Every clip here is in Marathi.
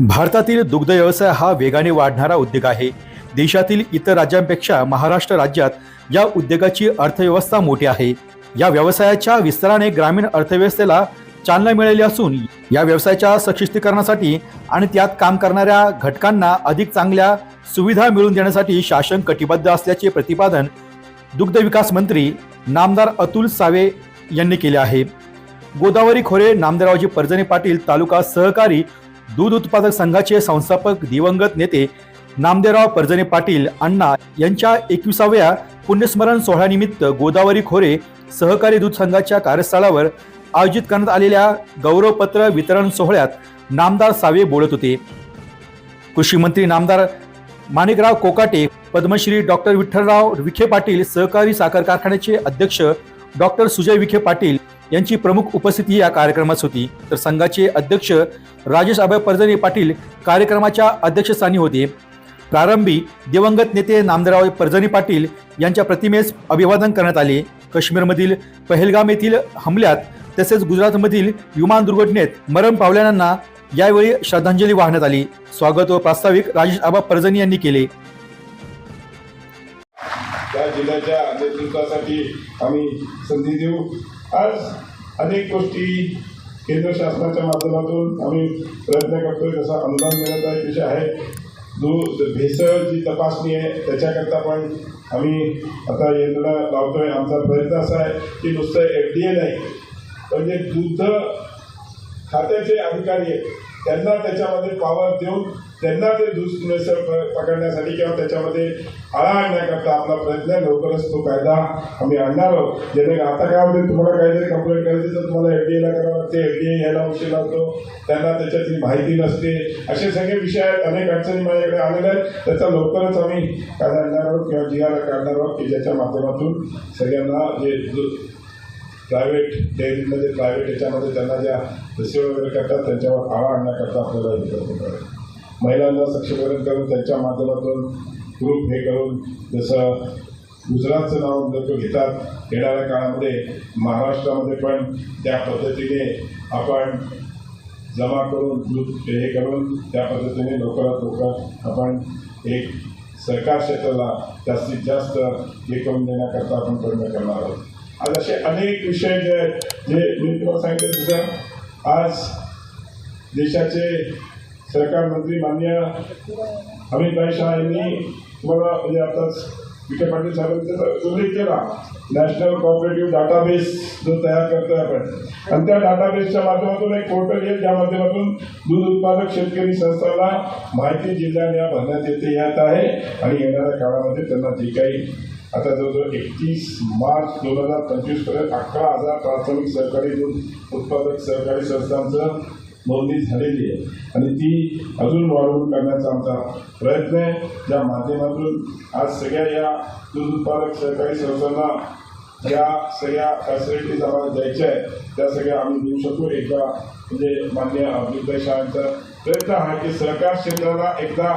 भारतातील दुग्ध व्यवसाय हा वेगाने वाढणारा उद्योग आहे. देशातील इतर राज्यांपेक्षा महाराष्ट्र राज्यात या उद्योगाची अर्थव्यवस्था मोठी आहे. या व्यवसायाच्या विस्ताराने ग्रामीण अर्थव्यवस्थेला चालना मिळाली असून या व्यवसायाच्या सशक्तीकरणासाठी आणि त्यात काम करणाऱ्या घटकांना अधिक चांगल्या सुविधा मिळवून देण्यासाठी शासन कटिबद्ध असल्याचे प्रतिपादन दुग्ध विकास मंत्री नामदार अतुल सावे यांनी केले आहे. गोदावरी खोरे नामदारावजी परजणे पाटील तालुका सहकारी दूध उत्पादक संघाचे संस्थापक दिवंगत नेते नामदेवराव पर्जने पाटील अण्णा यांच्या एकविसाव्या पुण्यस्मरण सोहळ्यानिमित्त गोदावरी खोरे सहकारी दूध संघाच्या कार्यस्थळावर आयोजित करण्यात आलेल्या गौरवपत्र वितरण सोहळ्यात नामदार सावे बोलत होते. कृषी मंत्री नामदार माणिकराव कोकाटे पद्मश्री डॉक्टर विठ्ठलराव विखे पाटील सहकारी साखर कारखान्याचे अध्यक्ष डॉक्टर सुजय विखे पाटील यांची प्रमुख उपस्थिती या कार्यक्रमात होती. तर संघाचे अध्यक्ष राजेश अभय परजणे पाटील कार्यक्रमाच्या अध्यक्षस्थानी होते. प्रारंभी दिवंगत नेते नामदारराव परजणे पाटील यांच्या प्रतिमेस अभिवादन करण्यात आले. काश्मीरमधील पहलगाम येथील हमल्यात तसेच गुजरातमधील विमान दुर्घटनेत मरण पावलेल्यांना यावेळी श्रद्धांजली वाहण्यात आली. स्वागत व प्रास्ताविक राजेश आबा परजणी यांनी केले. या जिल्ह्याच्या नेतृत्वासाठी आम्ही संधी देऊ. आज अनेक गोष्टी केंद्र शासनाच्या माध्यमातून आम्ही प्रयत्न करतोय जसा अनुदान मिळत आहे विषय आहे. दूध भेसळ जी तपासणी आहे त्याच्याकरता पण आम्ही आता यंत्रणा लावतोय. आमचा प्रयत्न असा आहे की नुसतं एफ डी ए नाही पण जे दूध खात्याचे अधिकारी आहेत त्यांना त्याच्यामध्ये पावर देऊन त्यांना ते दूध प- पकडण्यासाठी किंवा त्याच्यामध्ये आळा आणण्याकरता आपला प्रयत्न आहे. लवकरच तो कायदा आम्ही आणणार आहोत. जेणेकरून आता काय होते तुम्हाला काहीतरी कंप्लेंट करायची तर तुम्हाला एफडीएला करावं लागते. एफडीए यायला उशीर लागतो. त्यांना त्याच्यातली माहिती नसते. असे सगळे विषय आहेत. अनेक अडचणी माझ्याकडे आलेल्या आहेत. त्याचा लवकरच आम्ही कायदा आणणार आहोत किंवा जी काढणार आहोत की ज्याच्या माध्यमातून सगळ्यांना जे प्रायव्हेट डेअरीमध्ये प्रायव्हेट याच्यामध्ये त्यांना ज्या सेवा वगैरे करतात त्यांच्यावर आळा आणण्याकरता आपल्याला हे महिलांना सक्षमीकरण करून त्यांच्या माध्यमातून ग्रुप हे करून जसं गुजरातचं नाव लोक घेतात येणाऱ्या काळामध्ये महाराष्ट्रामध्ये पण त्या पद्धतीने आपण जमा करून दूध हे करून त्या पद्धतीने लवकरात लवकर आपण एक सरकार क्षेत्राला जास्तीत जास्त हे करून देण्याकरता आपण प्रयत्न करणार आहोत. आज असे अनेक विषय जे आहेत, जे मी तुम्हाला सांगितलं सुद्धा आज देशाचे सहकार मंत्री मान्य अमित शहा यांनी तुम्हाला म्हणजे आताच विखे पाटील साहेबांचा उल्लेख केला. नॅशनल कॉपरेटिव्ह डाटाबेस जो तयार करतोय आपण. आणि त्या डाटाबेसच्या माध्यमातून एक पोर्टल येईल. ज्या माध्यमातून दूध उत्पादक शेतकरी संस्थांना माहिती जिल्ह्याने भरण्यात येते यात आहे. आणि येणाऱ्या काळामध्ये त्यांना जे काही आता जवळजवळ एकतीस मार्च दोन हजार पंचवीसपर्यंत अकरा हजार प्राथमिक सरकारी दूध उत्पादक सहकारी संस्थांचं नोंदणी झालेली आहे. आणि ती अजून वाढवून करण्याचा आमचा प्रयत्न आहे. ज्या माध्यमातून आज सगळ्या या दूध उत्पादक सहकारी संस्थांना ज्या सगळ्या फॅसिलिटीज आम्हाला द्यायच्या आहेत. त्या सगळ्या आम्ही देऊ शकू एकदा म्हणजे मान्य अमित शहाचा प्रयत्न हा की सहकार क्षेत्राला एकदा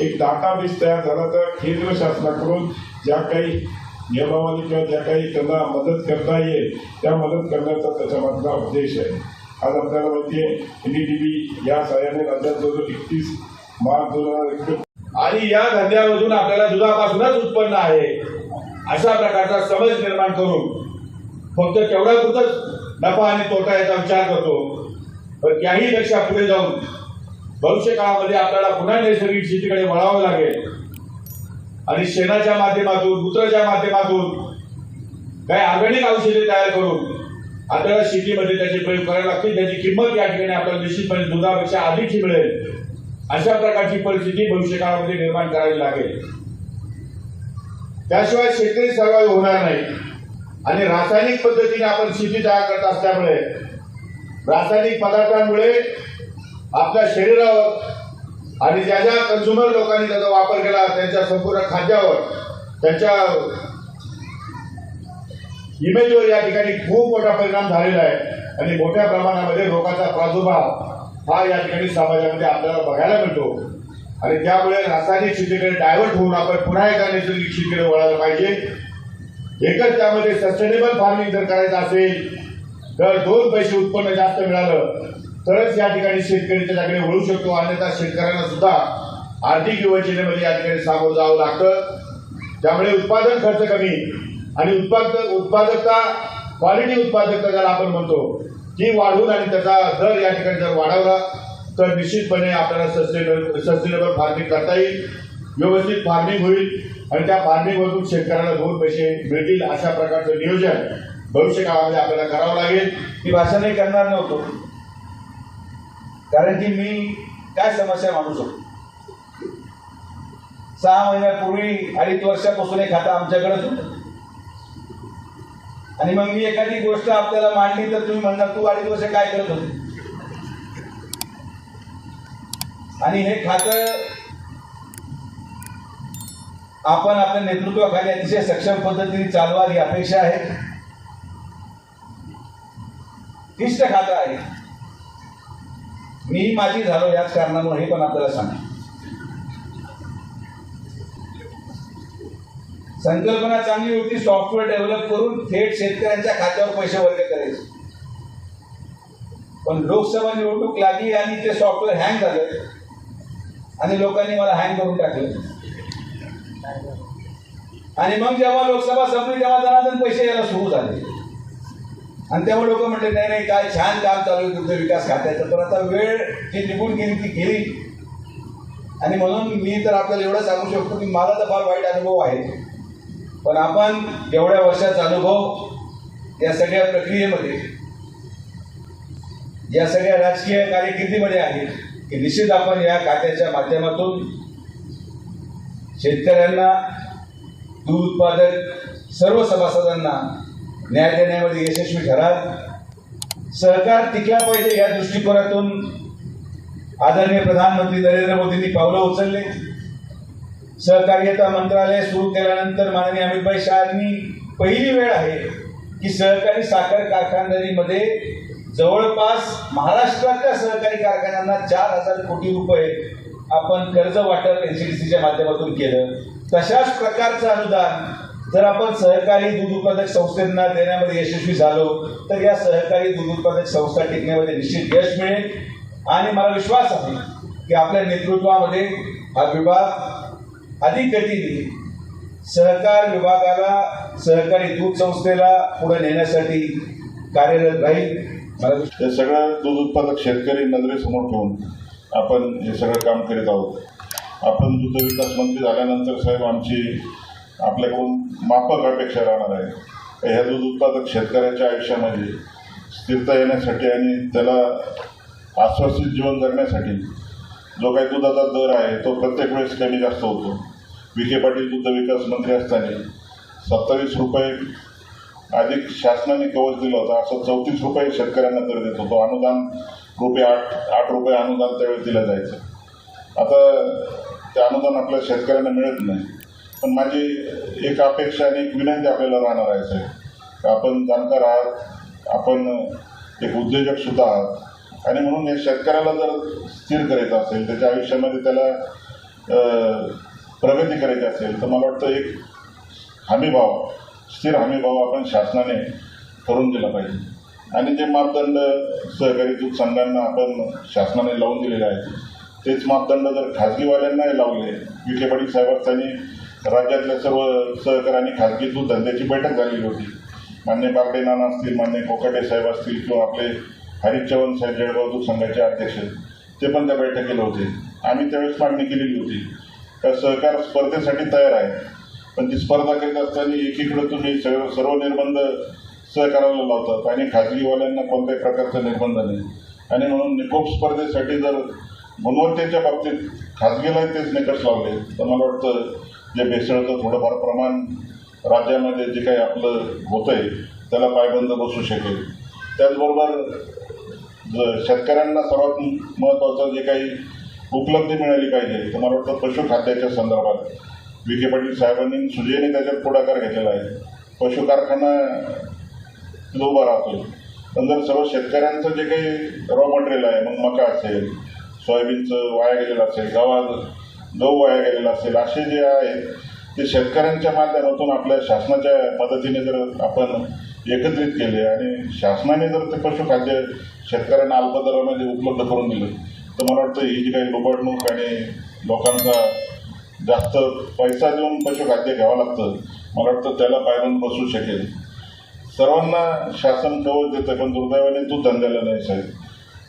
एक डाटाबेस तयार झाला तर केंद्र शासनाकडून ज्या काही नियमावली किंवा ज्या काही त्यांना मदत करता येईल त्या मदत करण्याचा त्याच्यामधला उद्देश आहे. आज आपल्याला माहिती आहे एनडीटीव्ही या सहाय्याने राज्यात जवळजवळ एकतीस मार्च दोन हजार एकवीस. आणि या धंद्यामधून आपल्याला दुधापासूनच उत्पन्न आहे. अशा प्रकारचा समज निर्माण करून फक्त तेवढा पुरतच नफा आणि तोटा याचा विचार करतो. पण त्याही पेक्षा पुढे जाऊन भविष्य काळामध्ये आपल्याला पुन्हा नैसर्गिक शेतीकडे वळावं लागेल. आणि शेणाच्या माध्यमातून मूत्राच्या माध्यमातून काही ऑर्गॅनिक औषधे तयार करून आपल्याला शेतीमध्ये त्याचे प्रयोग करायला लागतील त्याची किंमत या ठिकाणी आपल्याला निश्चितपणे दुधापेक्षा अधिकची मिळेल. अशा प्रकारची परिस्थिती भविष्यकाळामध्ये निर्माण करावी लागेल. त्याशिवाय शेतकरी सर्वाईव्ह होणार नाही. आणि रासायनिक पद्धतीने आपण शेती तयार करत असल्यामुळे रासायनिक पदार्थांमुळे आपल्या शरीरावर आणि ज्या ज्या कन्झ्युमर लोकांनी त्याचा वापर केला त्यांच्या संपूर्ण खाद्यावर त्यांच्या इमेजवर या ठिकाणी खूप मोठा परिणाम झालेला आहे. आणि मोठ्या प्रमाणामध्ये रोगाचा प्रादुर्भाव हा या ठिकाणी समाजामध्ये आपल्याला बघायला मिळतो. आणि त्यामुळे रासायनिक शेतीकडे डायव्हर्ट होऊन आपण पुन्हा एकदा नैसर्गिक शेतीकडे वळायला पाहिजे. एकच त्यामध्ये सस्टेनेबल फार्मिंग जर करायचं असेल तर दोन पैसे उत्पन्न जास्त मिळालं तरच या ठिकाणी शेतकरी त्याच्याकडे वळू शकतो. अन्यथा शेतकऱ्यांना सुद्धा आर्थिक विवंचनेमध्ये या ठिकाणी सामोरं जावं लागतं. त्यामुळे उत्पादन खर्च कमी आणि उत्पादक उत्पादकता क्वालिटी उत्पादकता ज्याला आपण म्हणतो ती वाढवून आणि त्याचा दर या ठिकाणी जर वाढवला तर निश्चितपणे आपल्याला सस्टेनेबल सस्टेनेबल फार्मिंग करता येईल व्यवस्थित फार्मिंग होईल आणि त्या फार्मिंगमधून शेतकऱ्याला दोन पैसे मिळतील अशा प्रकारचं नियोजन भविष्य काळामध्ये आपल्याला करावं लागेल. मी भाषणही करणार नव्हतो. कारण की मी काय समस्या मांडू शकतो. सहा महिन्यापूर्वी अडीच वर्षापासून हे खातं आमच्याकडेच होतं. आणि मग मी एखादी गोष्ट आपल्याला मांडली तर तुम्ही म्हणणार तू अडीच वर्ष काय करत होते? आणि हे खातं आपण आपल्या नेतृत्वाखाली अतिशय सक्षम पद्धतीने चालवा ही अपेक्षा आहे. क्लिष्ट खातं आहे. मी माझी झालो याच कारणामुळे हे पण आपल्याला सांग संकल्पना चांगली होती सॉफ्टवेअर डेव्हलप करून थेट शेतकऱ्यांच्या खात्यावर पैसे वर्ग करायचे. पण लोकसभा निवडणूक लागली आणि ते सॉफ्टवेअर हँग झालं. आणि लोकांनी मला हँग करून टाकलं. आणि मग जेव्हा लोकसभा संपली तेव्हा जणाजण पैसे यायला सुरू झाले. आणि तेव्हा लोक म्हटले नाही नाही काय छान काम चालू आहे तुमचं विकास खात्याचं. तर आता वेळ जी निघून गेली ती गेली. आणि म्हणून मी तर आपल्याला एवढं सांगू शकतो की मला तर फार वाईट अनुभव आहे. पण आपण एवढ्या वर्षाचा अनुभव या सगळ्या प्रक्रियेमध्ये या सगळ्या राजकीय कार्यकिर्दीमध्ये आहे की निश्चित आपण या खात्याच्या माध्यमातून शेतकऱ्यांना दूध उत्पादक सर्व सभासदांना न्याय देण्यामध्ये यशस्वी ठराल. सहकार टिकला पाहिजे या दृष्टिकोनातून आदरणीय प्रधानमंत्री नरेंद्र मोदींनी पावलं उचलले. सहकार्यता मंत्रालय सुरू केल्यानंतर माननीय अमितभाई शहानी पहिली वेळ आहे की सहकारी साखर कारखानदारीमध्ये जवळपास महाराष्ट्रातल्या सहकारी कारखान्यांना चार हजार कोटी रुपये आपण कर्ज वाटप एनसीडीसीच्या माध्यमातून केलं. तशाच प्रकारचं अनुदान जर आपण सहकारी दूध उत्पादक संस्थांना देण्यामध्ये यशस्वी झालो तर या सहकारी दूध उत्पादक संस्था टिकण्यामध्ये निश्चित यश मिळेल. आणि मला विश्वास आहे की आपल्या नेतृत्वामध्ये हा विभाग अधिक गतीने सहकार विभागाला सहकारी दूध संस्थेला पुढे नेण्यासाठी कार्यरत राहील. मला सगळ्या दूध उत्पादक शेतकरी नजरेसमोर ठेवून आपण हे सगळं काम करीत आहोत. आपण दूध विकास मंत्री झाल्यानंतर साहेब आमची आपल्याकडून माफक अपेक्षा राहणार आहे. ह्या दूध उत्पादक शेतकऱ्याच्या आयुष्यामध्ये स्थिरता येण्यासाठी आणि त्याला आश्वासित जीवन जगण्यासाठी जो काही दुधाचा दर आहे तो प्रत्येक वेळेस कमी जास्त होतो. विखे पाटील दुग्ध विकास मंत्री असताना सत्तावीस रुपये अधिक शासनाने कवच दिला होता असं चौतीस रुपये शेतकऱ्यांना दर देत होतो. अनुदान रुपये आठ आठ रुपये अनुदान त्यावेळी दिलं जायचं. आता ते अनुदान आपल्या शेतकऱ्यांना मिळत नाही. पण माझी एक अपेक्षा आणि एक विनंती आपल्याला राहणार आहे साहेब. आपण जाणकार आहात आपण एक उद्योजक सुद्धा आहात. आणि म्हणून शेतकऱ्याला जर स्थिर करायचं असेल त्याच्या आयुष्यामध्ये त्याला प्रगती करायची असेल तर मला वाटतं एक हमीभाव स्थिर हमीभाव आपण शासनाने करून दिला पाहिजे. आणि जे मापदंड सहकारी दूध संघांना आपण शासनाने लावून दिलेले आहेत तेच मापदंड जर खाजगीवाल्यांनाही लावले विखे पाटील साहेबांनी राज्यातल्या सर्व सहकारी खाजगी दूध धंद्याची बैठक झालेली होती. मान्य बागडे नाना असतील मान्य कोकाटे साहेब असतील किंवा आपले हरीश चव्हाण साहेब जळगाव संघाचे अध्यक्ष ते पण त्या बैठकीला होते. आम्ही त्यावेळेस मागणी केलेली होती. तर सहकार स्पर्धेसाठी तयार आहे पण ती स्पर्धा करीत असताना एकीकडे तुम्ही सर्व सर्व निर्बंध सहकाराला लावतात आणि खाजगीवाल्यांना कोणत्याही प्रकारचा निर्बंध नाही. आणि म्हणून निकोप स्पर्धेसाठी जर गुणवत्तेच्या बाबतीत खाजगीला तेच निकष लावले तर मला वाटतं जे भेसळचं थोडंफार प्रमाण राज्यामध्ये जे काही आपलं होतंय त्याला पायबंद बसू शकेल. त्याचबरोबर शेतकऱ्यांना सर्वात महत्त्वाचं जे काही उपलब्धी मिळाली पाहिजे तर मला वाटतं पशुखाद्याच्या संदर्भात? विखे पाटील साहेबांनी सुजयने त्याच्यात पुढाकार घेतलेला आहे. पशु कारखाना जो उभा राहतो पण जर सर्व शेतकऱ्यांचं जे काही रॉ मटेरियल आहे मग मका असेल सोयाबीनचं वाया गेलेलं असेल गव्हा गहू वाया गेलेला असेल असे जे आहेत ते शेतकऱ्यांच्या माध्यमातून आपल्या शासनाच्या मदतीने जर आपण एकत्रित केले आणि शासनाने जर ते पशुखाद्य शेतकऱ्यांना अल्प दरामध्ये उपलब्ध करून दिलं तर मला वाटतं ही जी काही लुबाडणूक आणि लोकांचा जास्त पैसा देऊन पशुखाद्य घ्यावं लागतं मला वाटतं त्याला पायरून बसू शकेल. सर्वांना शासन कवच देतं पण दुर्दैवाने दूध धंद्याला नाही साहेब.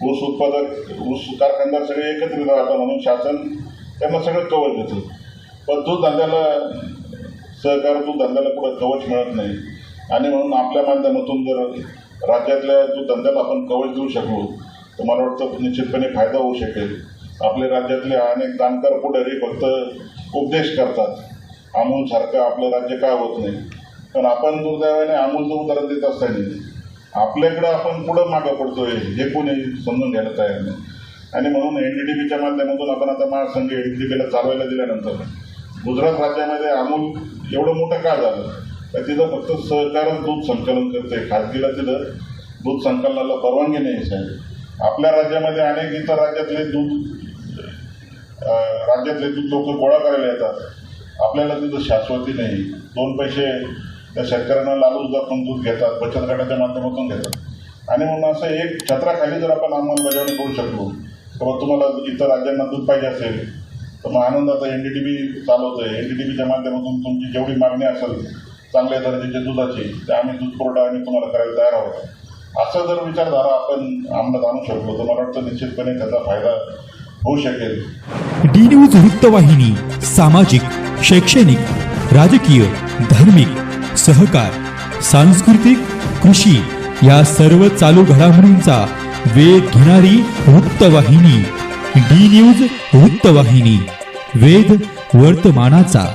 ऊस उत्पादक ऊस कारखानदार सगळे एकत्रित राहतात म्हणून शासन त्यांना सगळं कवच देतं. पण दूध धंद्याला सहकार दूध धंद्याला कुठं कवच मिळत नाही. आणि म्हणून आपल्या माध्यमातून जर राज्यातल्या जो धंद्याला आपण कवच देऊ शकलो तर मला वाटतं निश्चितपणे फायदा होऊ शकेल. आपल्या राज्यातले अनेक दानकार पुढारी फक्त उपदेश करतात. अमूलसारखं आपलं राज्य काय होत नाही. पण आपण दुर्दैवाने अमूलचं उदाहरण देत असताना आपल्याकडं आपण पुढं मागं पडतोय हे कोणी समजून घ्यायला तयार नाही. आणि म्हणून एन डी डी बीच्या माध्यमातून आपण आता महासंघ एन डी डी बीला चालवायला दिल्यानंतर गुजरात राज्यामध्ये अमूल एवढं मोठं का झालं? तिथं फक्त सहकारच दूध संकलन करते खाजगीला तिथं दूध संकलनाला परवानगी नाही साहेब. आपल्या राज्यामध्ये अनेक इतर राज्यातले दूध राज्यातले दूध लोक गोळा करायला येतात. आपल्याला तिथं शाश्वती नाही. दोन पैसे त्या शेतकऱ्यांना लालूच दाखवून दूध घेतात बचत गटाच्या माध्यमातून घेतात. आणि म्हणून असं एक छत्राखाली जर आपण अंमलबजावणी करू शकलो किंवा तुम्हाला इतर राज्यांना दूध पाहिजे असेल तर मग आनंदाचा एन डी टी बी चालवतोय. एन डी टी बीच्या माध्यमातून तुमची जेवढी मागणी असेल चांगल्या दर्जाची दुधाची ते आम्ही दूध पुरवठा आम्ही तुम्हाला करायला तयार आहोत. असं जर विचारधारा आपण अंमलात आणू शकलो तर मला वाटतं निश्चितपणे त्याचा फायदा होऊ शकेल. डी न्यूज वृत्तवाहिनी सामाजिक शैक्षणिक राजकीय धार्मिक सहकार सांस्कृतिक कृषी या सर्व चालू घडामोडींचा वेध घेणारी वृत्तवाहिनी डी न्यूज वृत्तवाहिनी वेध वर्तमानाचा.